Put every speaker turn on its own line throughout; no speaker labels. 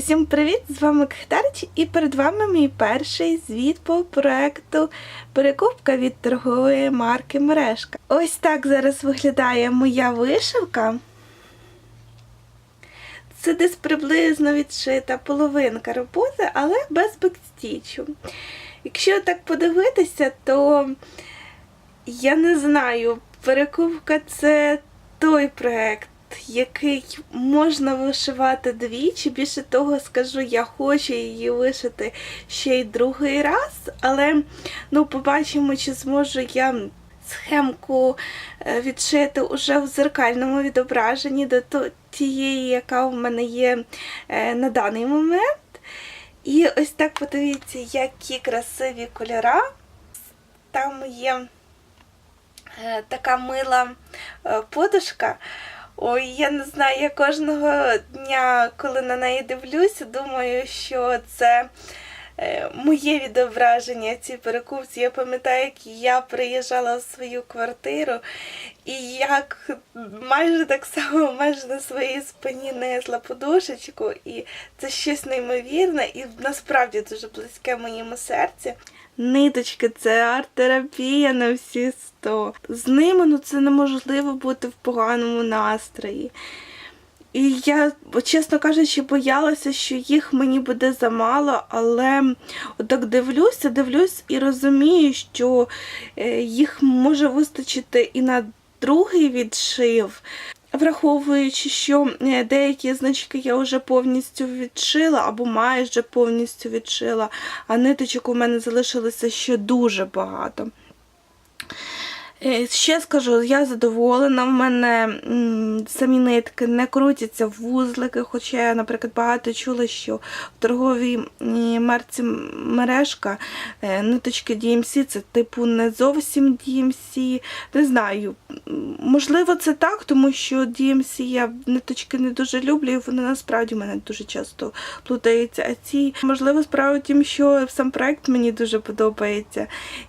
Усім привіт! З вами Кхтарч і перед вами мій перший звіт по проекту Перекупка від торгової марки Мережка. Ось так зараз виглядає моя вишивка. Це десь приблизно відшита половинка роботи, але без бекстічу. Якщо так подивитися, то я не знаю, перекупка це той проект, який можна вишивати двічі. Більше того, скажу, я хочу її вишити ще й другий раз, але ну, побачимо, чи зможу я схемку е, відшити уже в зеркальному відображенні до тієї, яка у мене є е, на даний момент. І ось так подивіться, які красиві кольора. Там є е, така мила подушка. Ой, я не знаю, я кожного дня, коли на неї дивлюся, думаю, що це моє відображення цій перекупці. Я пам'ятаю, як я приїжджала в свою квартиру, і як майже так само майже на своїй спині несла подушечку, і це щось неймовірне і насправді дуже близьке моєму серцю. Ниточки це арт-терапія на всі сто. З ними ну, це неможливо бути в поганому настрої. І я, чесно кажучи, боялася, що їх мені буде замало, але отак дивлюся, дивлюсь і розумію, що е, їх може вистачити і на другий відшив. Враховуючи, що е, деякі значки я вже повністю відшила або майже повністю відшила, а ниточок у мене залишилося ще дуже багато. Е, Ще скажу, я задоволена. В мене самі нитки не крутяться в вузлики, хоча я, наприклад, багато чула, що в торговій марці мережка е, ниточки DMC це типу не зовсім DMC. Не знаю. Можливо, це так, тому що DMC я ниточки не дуже люблю, і вони насправді в мене дуже часто плутаються. А ці, можливо, справа в тім, що сам проект мені дуже подобається.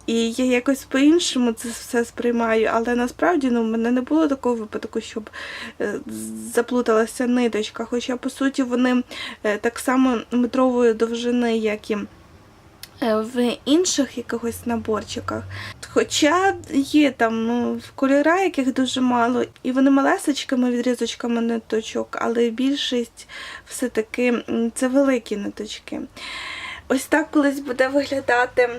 І я якось по-іншому це все сприймаю, але насправді ну, в мене не було такого випадку, щоб е, заплуталася ниточка. Хоча, по суті, вони е, так само метрової довжини, як і е, в інших якихось наборчиках. Хоча є там ну, кольора, яких дуже мало, і вони малесечкими відрізочками ниточок, але більшість все-таки це великі ниточки. Ось так колись буде виглядати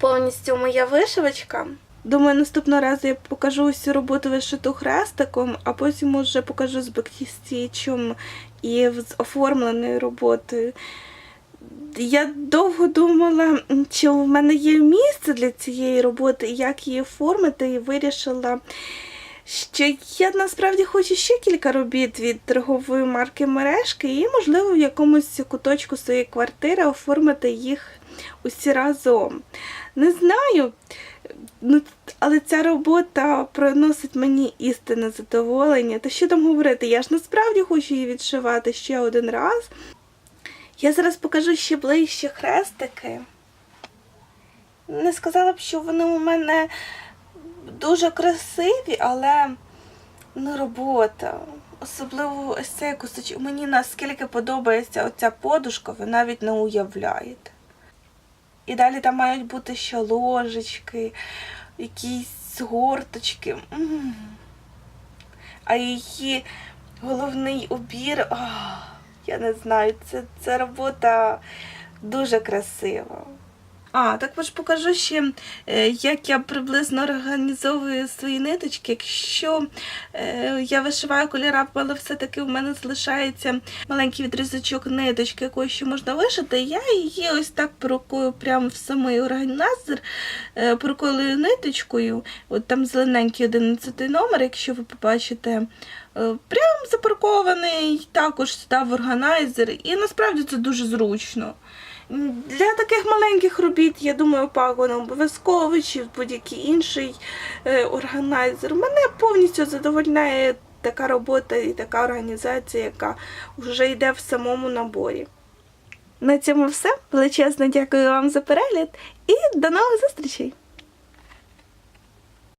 повністю моя вишивочка. Думаю, наступного разу я покажу всю роботу вишиту хрестиком, а потім вже покажу з бекстічем і з оформленою роботою. Я довго думала, чи в мене є місце для цієї роботи, як її оформити, і вирішила, що я насправді хочу ще кілька робіт від торгової марки мережки, і, можливо, в якомусь куточку своєї квартири оформити їх усі разом. Не знаю, ну, але ця робота приносить мені істинне задоволення. Та що там говорити? Я ж насправді хочу її відшивати ще один раз. Я зараз покажу ще ближче хрестики. Не сказала б, що вони у мене дуже красиві, але ну, робота. Особливо ось цей кусочок. Мені наскільки подобається оця подушка, ви навіть не уявляєте. І далі там мають бути ще ложечки, якісь горточки. А її головний убір, я не знаю, це, це робота дуже красива. А, також покажу ще, е, як я приблизно організовую свої ниточки. Якщо е, я вишиваю кольора, але все-таки в мене залишається маленький відрізочок ниточки, якою ще можна вишити, я її ось так прокую прямо в самий органайзер, е, ниточкою. От там зелененький 11 номер, якщо ви побачите. Прям запаркований також сюди в органайзер, і насправді це дуже зручно. Для таких маленьких робіт, я думаю, пагон не обов'язково чи будь-який інший е, органайзер. Мене повністю задовольняє така робота і така організація, яка вже йде в самому наборі. На цьому все. Величезно дякую вам за перегляд і до нових зустрічей!